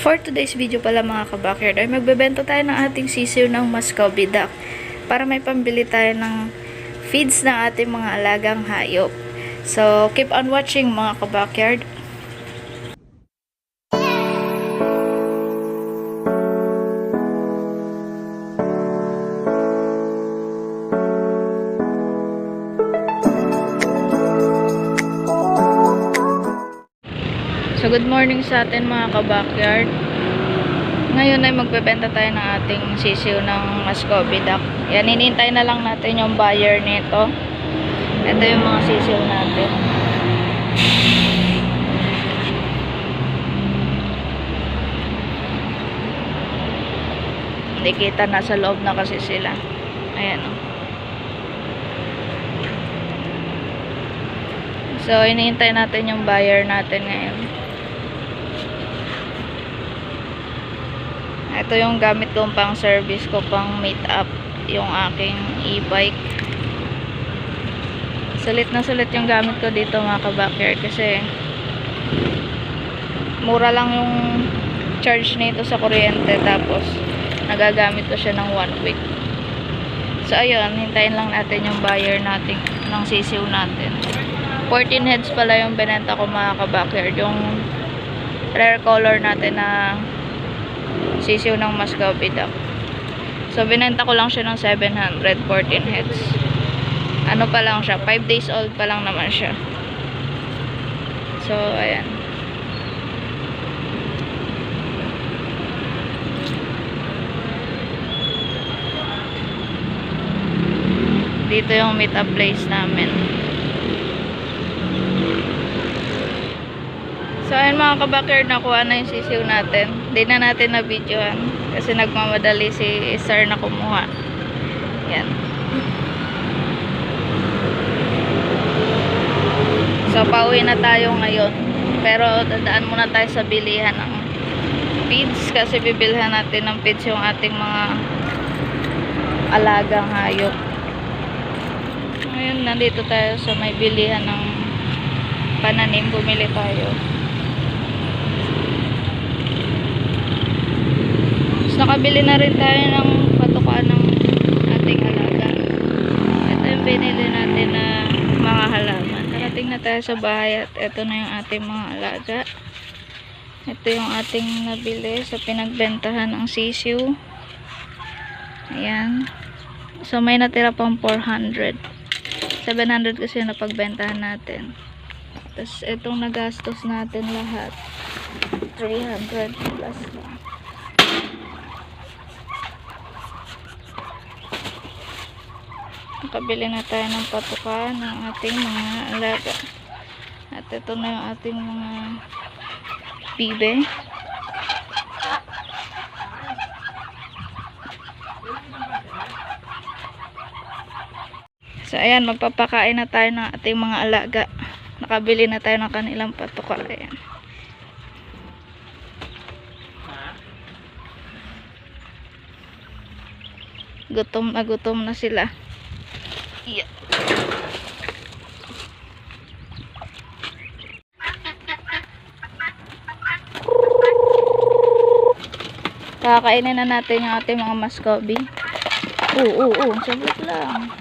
For today's video pala mga kabakyard ay magbebenta tayo ng ating sisiw ng Muscovy duck para may pambili tayo ng feeds ng ating mga alagang hayop. So, keep on watching mga kabakyard. So, good morning sa atin mga kabakyard. Ngayon ay magbebenta tayo ng ating sisiw ng Muscovy duck. Yan, hinintay na lang natin yung buyer nito. Ito yung mga sisiw natin. Hindi kita, nasa loob na kasi sila. Ayan o. So, inihintay natin yung buyer natin ngayon. Ito yung gamit kong pang service ko pang meet up yung aking e-bike. Sulit na sulit yung gamit ko dito mga kabakyard kasi mura lang yung charge nito sa kuryente tapos nagagamit ko siya ng one week. So ayun, hintayin lang natin yung buyer natin ng sisiw natin. 14 heads pala yung benenta ko mga kabakyard. Yung rare color natin na sisiw ng Muscovy duck. So, binenta ko lang siya ng 700, 14 heads. Ano pa lang siya, 5 days old pa lang naman siya. So, ayan. Dito yung meet up place namin. So, ayun mga kabakir, nakuha na yung sisiw natin. Hindi na natin na videoan. Kasi nagmamadali si sir na kumuha. Yan. So, pauwi na tayo ngayon. Pero, dadaan muna tayo sa bilihan ng feeds. Kasi bibilhan natin ng feeds yung ating mga alagang hayop. Ngayon, nandito tayo sa may bilihan ng pananim. Bumili tayo. Tapos nakabili na rin tayo ng patukan ng ating alaga. Ito yung binili natin na mga halaman. Narating na tayo sa bahay at ito na yung ating mga alaga. Ito yung ating nabili sa pinagbentahan ng sisiw. Ayan. So may natira pang 400. 700 kasi yung napagbentahan natin. Tapos itong nagastos natin lahat. 300 plus lang. Nakabili na tayo ng patukan ng ating mga alaga. At ito na yung ating mga bibe. So, ayan, magpapakain na tayo ng ating mga alaga. Nakabili na tayo ng kanilang patuka. Ayan. Gutom na gutom na sila. Yeah. Kakainin na natin yung ating mga Muscovy. Oo, oo, oo. Sabot lang.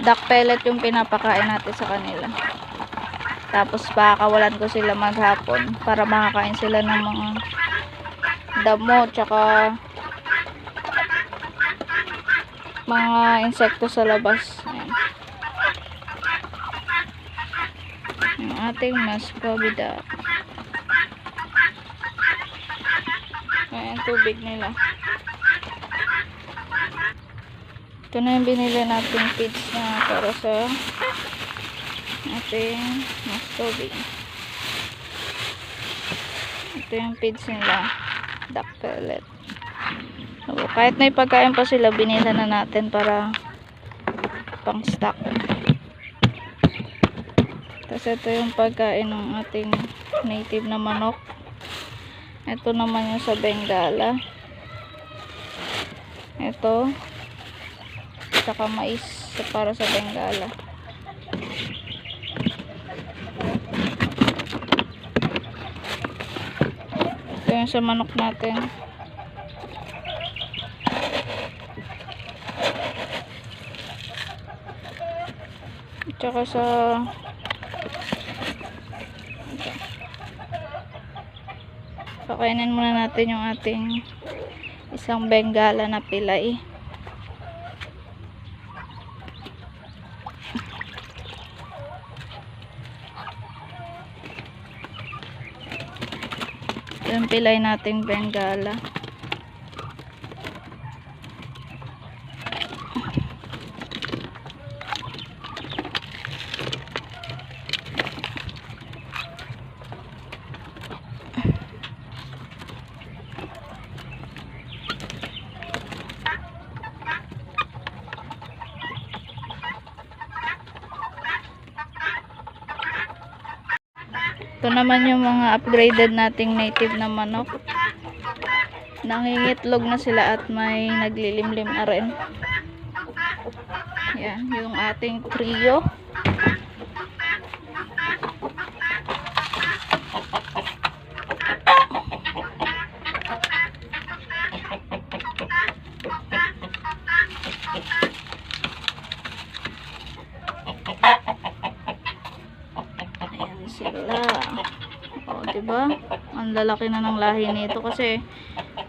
Duck pellet yung pinapakain natin sa kanila. Tapos pakakawalan ko sila maghapon para makakain sila ng mga damo tsaka mga insekto sa labas. Ayan. Yung ating Muscovy duck. Ayan, tubig nila. Ito na yung binili nating feeds na para sa ating Muscovy. Ito yung feeds nila. Duck pellet. So, kahit may pagkain pa sila, binila na natin para pang stock. Tapos ito yung pagkain ng ating native na manok. Ito naman yung sa Bengala. Ito. Saka mais para sa Bengala. yung sa manok natin. Tsaka sa Pakainin muna natin yung ating isang bengala na pilay. Yung pilay nating bengala. Ito naman yung mga upgraded nating native na manok. Nangingitlog na sila at may naglilimlim na rin. Yan, yung ating trio. Ayan sila. O, di ba? Ang lalaki na ng lahi nito kasi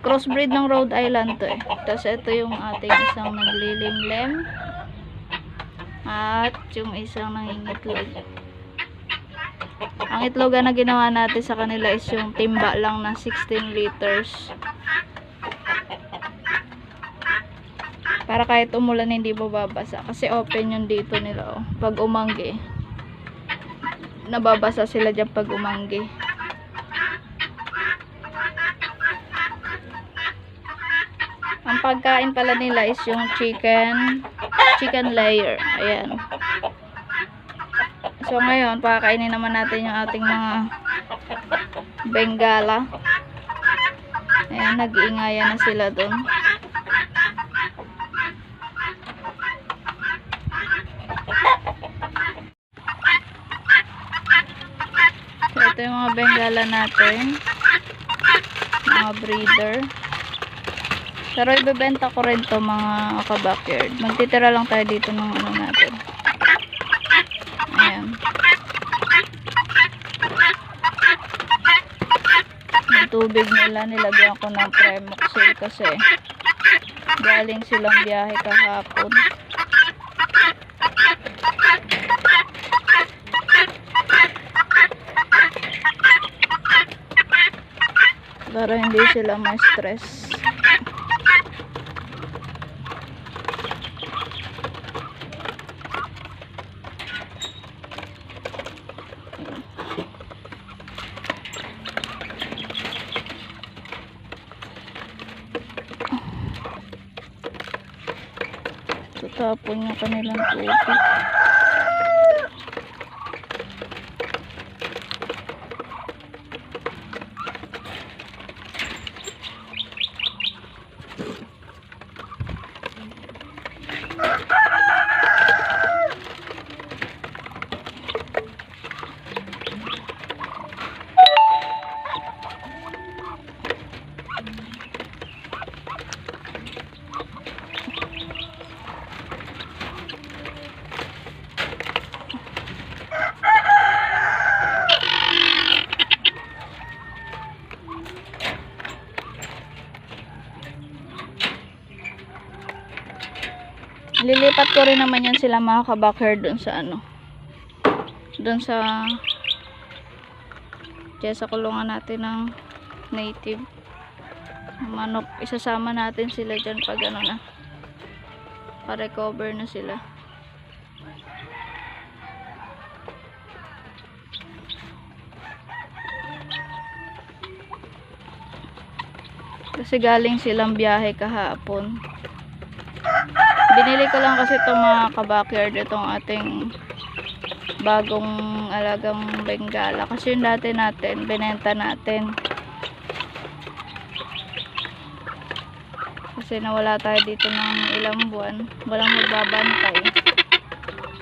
crossbreed ng Rhode Island to eh. Tapos ito yung ating isang naglilimlem. At yung isang nangingitlog. Ang itlogan na ginawa natin sa kanila is yung timba lang na 16 liters. Para kahit umulan hindi bababasa. Kasi open yung dito nila oh. Pag umanggi nababasa sila dyan pag umanggi. Ang pagkain pala nila is yung chicken, chicken layer. Ayan. So ngayon, pakakainin naman natin yung ating mga bengala. Ayan, nag-iingayan na sila doon. So, ito yung mga bengala natin. Mga breeder. Pero ibebenta ko rin to mga ka-backyard. Magtitira lang tayo dito ng ano natin. Ayan. Yung tubig nila nilagyan ko ng Premoxil kasi galing silang biyahe kahapon. para hindi sila ma-stress. Tutapon yung kanilang tubig. Lilipat ko rin naman yan sila mga kabakher dun sa ano. Dun sa Diyan sa kulungan natin ng native manok. Isasama natin sila dyan pag ano na. Pa-recover na sila. Kasi galing silang biyahe kahapon binili ko lang kasi itong mga kabackyard itong ating bagong alagang bengala. Kasi yung dati natin binenta natin. Kasi nawala tayo dito ng ilang buwan. Walang magbabantay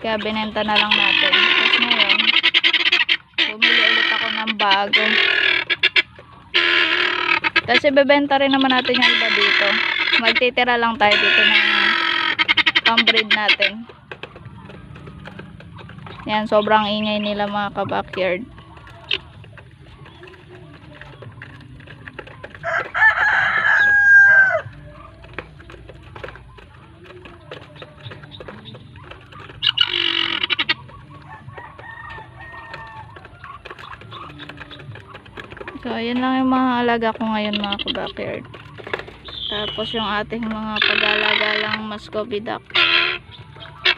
kaya binenta na lang natin. Tapos ngayon bumili ulit ako ng bago. Tapos ibebenta rin naman natin yung iba dito. Magtitira lang tayo dito ng pambreed natin. Yan, sobrang ingay nila mga ka-backyard. So, ayan lang yung mga alaga ko ngayon mga ka-backyard. Tapos yung ating mga pag-alagalang Muscovy duck.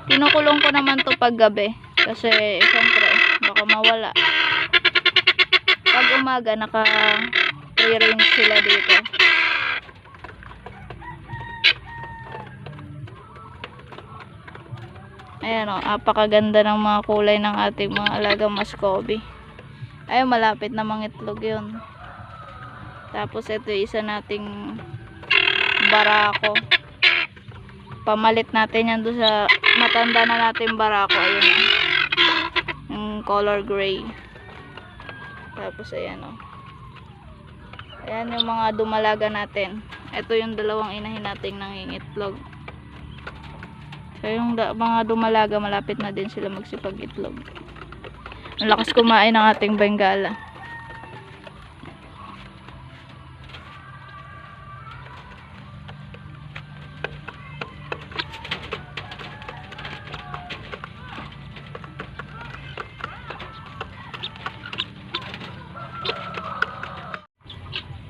Kinukulong ko naman to pag gabi. Kasi, syempre, baka mawala. Pag umaga, naka free sila dito. Ayan o, apakaganda ng mga kulay ng ating mga alagang Muscovy. Ayun, malapit na mangitlog yun. Tapos, ito isa nating barako. Pamalit natin yan doon sa matanda na natin barako. Ayun o. Yung color gray. Tapos, ayan o. Ayan yung mga dumalaga natin. Ito yung dalawang inahin nating nangingitlog. So, yung mga dumalaga, malapit na din sila magsipag-itlog. Ang lakas kumain ng ating bengala.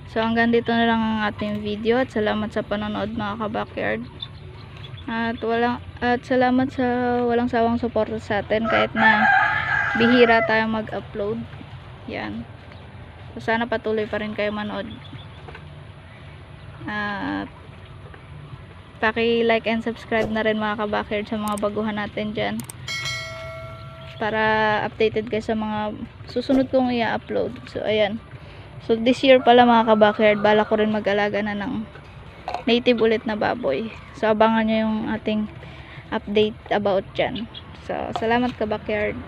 So hanggang dito na lang ang ating video at salamat sa panonood mga ka-backyard. At walang at salamat sa walang sawang suporta sa atin kahit na bihira tayo mag-upload. Yan. So sana patuloy pa rin kayo manood. At paki-like and subscribe na rin mga ka-backyard sa mga baguhan natin diyan. Para updated kayo sa mga susunod kong i-upload. So ayan. So this year pala mga ka-backyard, bala ko rin mag-alaga na ng native ulit na baboy. So abangan nyo yung ating update about dyan. So salamat ka-backyard.